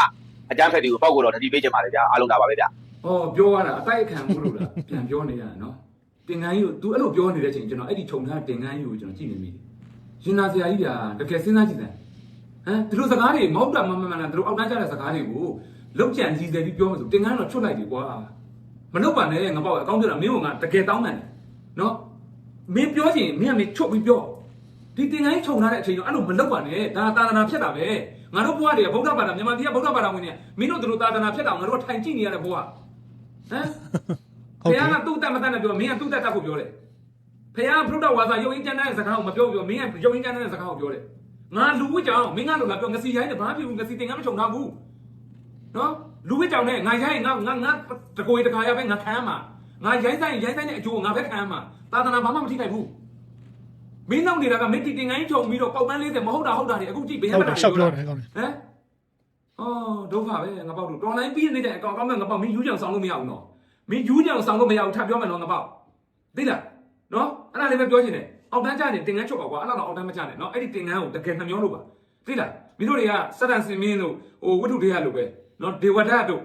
အကြမ်းဖက်တွေကိုပောက်ကိုတော့တတိပေးချင်ပါတယ်ဗျာအားလုံးဒါပါပဲဗျာ။အော်ပြောရတာအတိုက်အခံမှုလို့လားပြန်ပြောနေရတာနော်။ တင်ငန်းကြီးကို तू အဲ့လိုပြောနေတဲ့အချိန်ကျွန်တော်အဲ့ဒီခြုံထားတင်ငန်းကြီးကိုကျွန်တော်ကြည့်နေမိတယ်။ရင်နာစရာကြီးကတကယ်စဉ်းစားကြည့်တယ်။ဟမ်ဒီလိုစကားတွေမဟုတ်တာမမှန်မှန်လားဒီလိုအောက်တန်းကြတဲ့စကားတွေကိုလောက်ကြံကြီးတယ်ပြီးပြောမှဆိုတင်ငန်းတော့ချွတ်လိုက်ပြီကွာ။မလုပ်ပါနဲ့ငါပေါ့အကောင်းပြောတာမင်းကငါတကယ်တောင်းတယ်နော်။မင်းပြောချင်မင်းကမင်းချွတ်ပြီးပြောဒီတင်ငန်းကြီးခြုံထားတဲ့အချိန်တော့အဲ့လိုမလုပ်ပါနဲ့ဒါသာသနာဖြစ်တာပဲငါတို့ဘဝတွေကဗုဒ္ဓဘာသာမြန်မာပြည်ကဗုဒ္ဓဘာသာဝင်နေမင်းတို့တို့သာသနာဖြစ်တာငါတို့ကထိုင်ကြည့်နေရတဲ့ဘဝဟမ် ဟုတ်ဖကဲ့ခင်ကသူ့တက်မတက်နဲ့ပြောမင်းကသူ့တက်တက်ကိုပြောတယ်ဖခင်ကဘုဒ္ဓဝါစာယုံရင်ကျမ်းတဲ့စကားကိုမပြောပြောမင်းကယုံရင်ကျမ်းတဲ့စကားကိုပြောတယ်ငါလူဝစ်ကြောင်မင်းကလို့လာပြောငစီရိုင်းနဲ့ဘာဖြစ်ဘူးငစီတင်ကမချုံထားဘူးနော်လူဝစ်ကြောင်နဲ့ငါရိုင်းငါငါငါတကိုယ်တခါရပဲငါခံရမှာငါရိုင်းဆိုင်ရိုင်းဆိုင်တဲ့အကျိုးငါပဲခံရမှာသာသနာဘာမှမထိခိုက်ဘူးမင်းနောက်နေတာကမင်းတီတင်ကိုင်းချုံပြီးတော့ပေါက်ပန်း40မဟုတ်တာဟုတ်တာတွေအခုကြည့်ဘယ်ဟုတ်မှာတယ်ရှောက်ပြောတယ်ကောင်းတယ်ဟမ်အော်ဒုက္ခပဲငါပေါက်တို့တော်လိုင်းပြီးနေတဲ့အကောင်ကောင်းမဲ့ငါပေါက်မင်းယူကြံဆောင်လို့မရဘူးနော် မင်းယူးညံအောင်ဆောင်လို့မရဘူးထပ်ပြောမယ်နော်ငါပေါ့သိလားနော်အဲ့ဒါလေးပဲပြောချင်တယ်အောက်တန်းကြနေတင်ငန်းချုပ်ပါကွာအဲ့လောက်တော့အောက်တန်းမကြနဲ့နော်အဲ့ဒီတင်ငန်းကိုတကယ်နှမျောလို့ပါသိလားမင်းတို့တွေကစတန်စင်မင်းတို့ဟိုဝိထုတွေကလို့ပဲနော်ဒေဝဒတ်တို့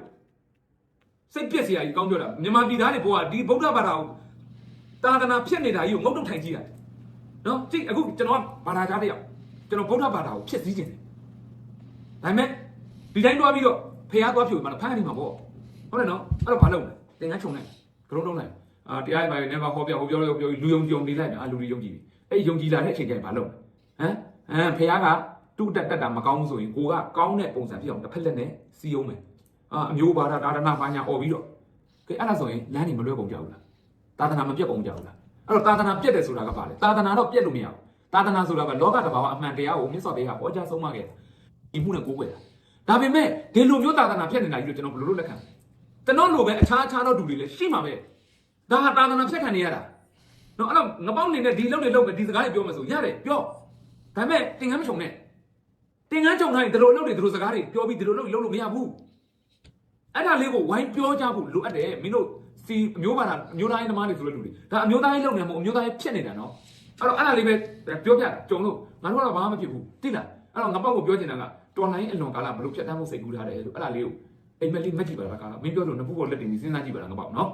စိတ်ပြက်စရာကြီးကောင်းပြောတာမြန်မာပြည်သားတွေဘောကဒီဗုဒ္ဓဘာသာကိုတာသနာဖြစ်နေတာကြီးကိုငုတ်တုတ်ထိုင်ကြည့်ရတယ်နော်ကြည့်အခုကျွန်တော်ဘာသာကြားတစ်ယောက်ကျွန်တော်ဗုဒ္ဓဘာသာကိုဖြစ်စည်းခြင်းတယ်ဒါပေမဲ့ဒီတိုင်းတွားပြီးတော့ဖះသွားဖြူမှတော့ဖမ်းနေမှာပေါ့ဟုတ်တယ်နော်အဲ့တော့ဘာလုပ်လဲ တင်ငန်းချုံလိုက်ကရုံးတုံးလိုက်အာတရားရပါနေမှာဟောပြဟောပြောလို့ပြောလူယုံကြည်ုံနေလိုက်တယ်အာလူတွေယုံကြည်ပြီအဲ့ယုံကြည်လာတဲ့အချိန်ကျရင်ဘာလုပ်လဲဟမ်ဟမ်ဖះကတူတက်တက်တာမကောင်းဘူးဆိုရင်ကိုကကောင်းတဲ့ပုံစံဖြစ်အောင်တစ်ဖက်လက်နဲ့စီးအောင်မယ်အာအမျိုးဘာသာဒါဒနာဘာညာអော်ပြီးတော့ကဲအဲ့ဒါဆိုရင်လမ်းနေမလွဲကုန်ကြဘူးလားသာသနာမပြတ်ကုန်ကြဘူးလားအဲ့တော့သာသနာပြတ်တယ်ဆိုတာကဘာလဲသာသနာတော့ပြတ်လို့မရဘူးသာသနာဆိုတာကလောကတဘာဝအမှန်တရားကိုမြတ်စွာဘုရားဟောကြားဆုံးမခဲ့ဒီမှုနဲ့ကိုးကွယ်တာဒါပေမဲ့ဒီလိုမျိုးသာသနာပြတ်နေတာကြီးလို့ကျွန်တော်ဘယ်လိုလုပ်လက်ခံ ကျွန်တော်လိုပဲအခြားအခြားသောသူတွေလည်းရှိမှာပဲဒါဟာသာသနာပြတ်ခံနေရတာနော်အဲ့တော့ငပောင်းနေနဲ့ဒီလုံးတွေလုံးပဲဒီစကားတွေပြောမယ်ဆိုရတယ်ပြောဒါပေမဲ့တင်ငန်းမချုံနဲ့တင်ငန်းချုံတိုင်းဒီလိုလုံးတွေဒီလိုစကားတွေပြောပြီးဒီလိုလုံးလုံးလို့မရဘူးအဲ့ဒါလေးကိုဝိုင်းပြောကြဖို့လိုအပ်တယ်မင်းတို့စီအမျိုးပါတာအမျိုးသားရေးသမားတွေဆိုတဲ့လူတွေဒါအမျိုးသားရေးလုံနေမှာမဟုတ်အမျိုးသားရေးဖြစ်နေတာနော်အဲ့တော့အဲ့ဒါလေးပဲပြောပြတာကြုံလို့ငါတို့ကတော့ဘာမှမဖြစ်ဘူးတိလားအဲ့တော့ငပောက်ကိုပြောချင်တာကတော်လိုင်းအလွန်ကာလဘလို့ဖြတ်တန်းဖို့စိတ်ကူးထားတယ်လို့အဲ့ဒါလေးကို အိမ်မက်လေးမက်ကြည့်ပါလားကာလမင်းပြောလို့နှစ်ခုကိုလက်တင်ပြီးစဉ်းစားကြည့်ပါလားငပောက်နော်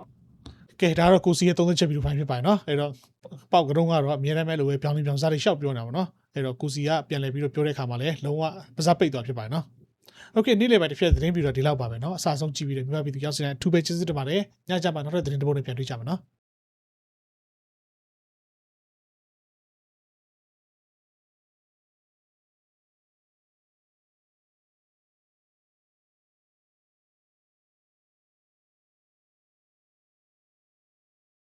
ကဲဒါကတော့ကိုစီရဲ့သုံးသက်ချက်ပြီးတော့ဖိုင်ဖြစ်ပါတယ်နော်အဲ့တော့ပေါက်ကတုံးကတော့အမြဲတမ်းပဲလိုပဲပြောင်းနေပြောင်းစားတွေရှောက်ပြောနေတာပါနော်အဲ့တော့ကိုစီကပြန်လဲပြီးတော့ပြောတဲ့ခါမှာလည်းလုံးဝပါဇက်ပိတ်သွားဖြစ်ပါတယ်နော်โอเคနေ့လည်ပိုင်းတစ်ဖြတ်သတင်းပြီးတော့ဒီလောက်ပါပဲเนาะအစားဆုံးကြည့်ပြီးတော့မြမပြည်သူရောက်စတဲ့အထူးပဲကျေးဇူးတင်ပါတယ်ညကြမှာနောက်တဲ့သတင်းတစ်ပုဒ်နဲ့ပြန်တွေ့ကြမှာเนาะ